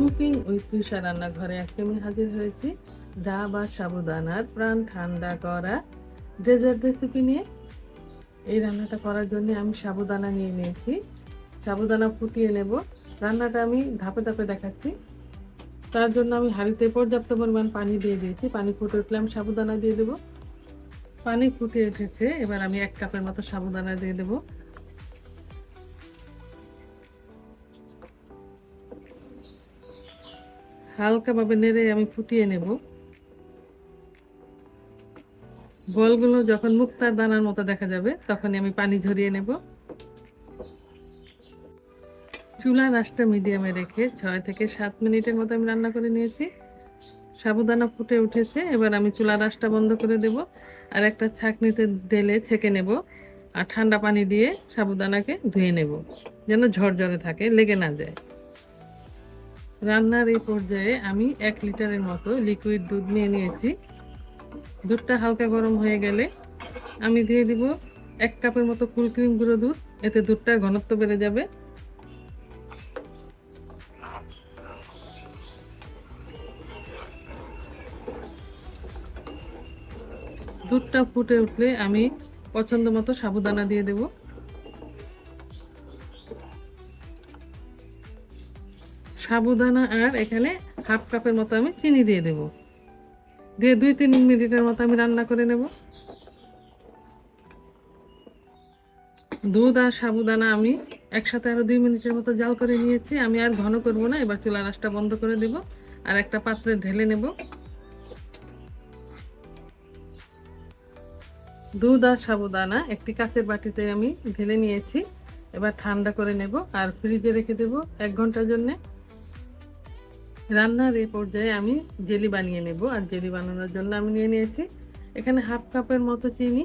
Cooking with Trisha রান্নাঘরে আজকে আমি হাজির হয়েছি। ডাব আর সাবুদানার প্রাণ ঠান্ডা করা ডেজার্ট রেসিপি নিয়ে। এই রান্নাটা করার জন্য আমি সাবুদানা নিয়ে নিয়েছি। সাবুদানা ফুটিয়ে নেব। রান্নাটা আমি ধাপে ধাপে দেখাচ্ছি। তার জন্য আমি হাঁড়িতে পর্যাপ্ত পরিমাণ পানি দিয়ে দিয়েছি। পানি ফুটে উঠলে আমি সাবুদানা দিয়ে দেবো। পানি ফুটে উঠেছে। এবার আমি এক কাপের মতো সাবুদানা দিয়ে দেবো। হালকাভাবে নেড়ে আমি ফুটিয়ে নেব। বলগুলো যখন মুক্তার দানার মতো দেখা যাবে, তখনই আমি পানি ঝরিয়ে নেব। চুলা রাসটা মিডিয়ামে রেখে ছয় থেকে সাত মিনিটের মতো আমি রান্না করে নিয়েছি। সাবুদানা ফুটে উঠেছে, এবার আমি চুলা রাসটা বন্ধ করে দেব আর একটা ছাঁকনিতে ঢেলে ছেঁকে নেব আর ঠান্ডা পানি দিয়ে সাবুদানাকে ধুয়ে নেব, যেন ঝরঝরে থাকে, লেগে না যায়। রান্নার এই পর্যায়ে আমি এক লিটারের মতো লিকুইড দুধ নিয়ে নিয়েছি। দুধটা হালকা গরম হয়ে গেলে আমি দিয়ে দিব এক কাপের মতো ফুল ক্রিম গুঁড়ো দুধ, এতে দুধটার ঘনত্ব বেড়ে যাবে। দুধটা ফুটে উঠলে আমি পছন্দ মতো সাবুদানা দিয়ে দেবো। সাবুদানা আর এখানে হাফ কাপের মতো আমি চিনি দিয়ে দেব। দিয়ে দুই তিন মিনিটের মতো আমি রান্না করে নেব। দুধ আর সাবুদানা আমি একসাথে আরও দুই মিনিটের মতো জাল করে নিয়েছি। আমি আর ঘন করব না, এবার চুলা রাসটা বন্ধ করে দেব আর একটা পাত্রে ঢেলে নেব। দুধ আর সাবুদানা একটি কাঁচের বাটিতে আমি ঢেলে নিয়েছি। এবার ঠান্ডা করে নেব আর ফ্রিজে রেখে দেব এক ঘণ্টার জন্যে। রান্নার এই পর্যায়ে আমি জেলি বানিয়ে নেব আর জেলি বানানোর জন্য আমি নিয়ে নিয়েছি এখানে হাফ কাপের মতো চিনি,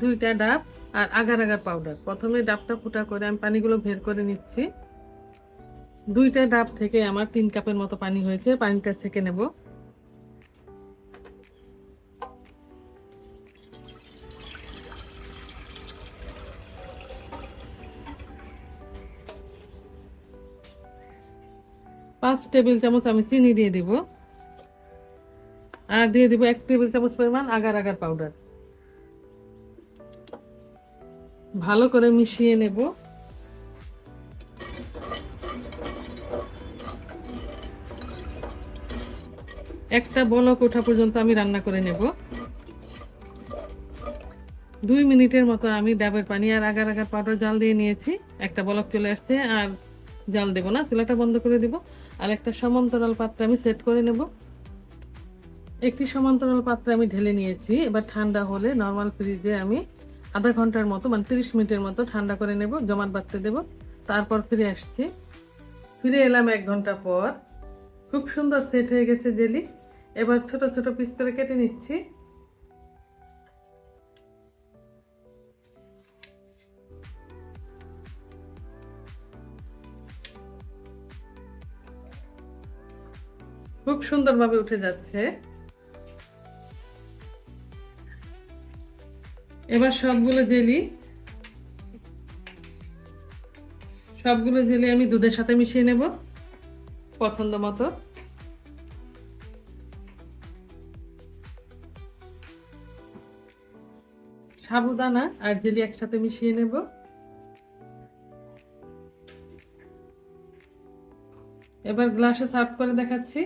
দুইটা ডাব আর আগার আগার পাউডার। প্রথমে ডাবটা ফুটা করে আমি পানিগুলো বের করে নিচ্ছি। দুইটা ডাব থেকে আমার তিন কাপের মতো পানি হয়েছে, পানিটা ছেঁকে নেব। পাঁচ টেবিল চামচ আমি চিনি দিয়ে দিব। আর দিয়ে দিব এক টেবিল চামচ পরিমাণ আগার আগার পাউডার ভালো করে মিশিয়ে নেব। একটা বলক ওঠা পর্যন্ত আমি রান্না করে নেব। দুই মিনিটের মতো আমি ডাবের পানি আর আগার আগার পাউডার জাল দিয়ে নিয়েছি। একটা বলক চলে আসছে আর জাল দেবো না, চুলাটা বন্ধ করে দিব। আর একটা সমান্তরাল পাত্রে আমি সেট করে নেব। একটি সমান্তরাল পাত্রে আমি ঢেলে নিয়েছি। এবার ঠান্ডা হলে নর্মাল ফ্রিজে আমি আধা ঘণ্টার মতো মানে তিরিশ মিনিটের মতো ঠান্ডা করে নেব, জমাট বাঁধতে দেব। তারপর ফিরে আসছি। ফিরে এলাম এক ঘণ্টা পর। খুব সুন্দর সেট হয়ে গেছে জেলি। এবার ছোট ছোট পিস করে কেটে নিচ্ছি। খুব সুন্দরভাবে উঠে যাচ্ছে। এবার সবগুলো জেলি। সবগুলো জেলি আমি দুধের সাথে মিশিয়ে নেব, পছন্দ মতো। সাবুদানা আর জেলি একসাথে মিশিয়ে নেব। এবার গ্লাসে সার্ভ করে দেখাচ্ছি।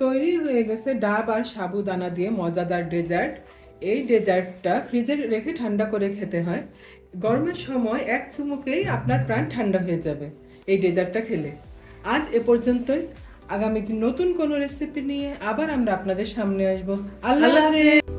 তৈরি হয়ে গেছে ডাব আর সাবুদানা দিয়ে মজাদার ডেজার্ট। এই ডেজার্টটা ফ্রিজে রেখে ঠান্ডা করে খেতে হয়। গরমের সময় এক চুমুকেই আপনার প্রাণ ঠান্ডা হয়ে যাবে এই ডেজার্টটা খেলে। আজ এ পর্যন্তই। আগামী দিন নতুন কোনো রেসিপি নিয়ে আবার আমরা আপনাদের সামনে আসব। আল্লাহ হাফেজ।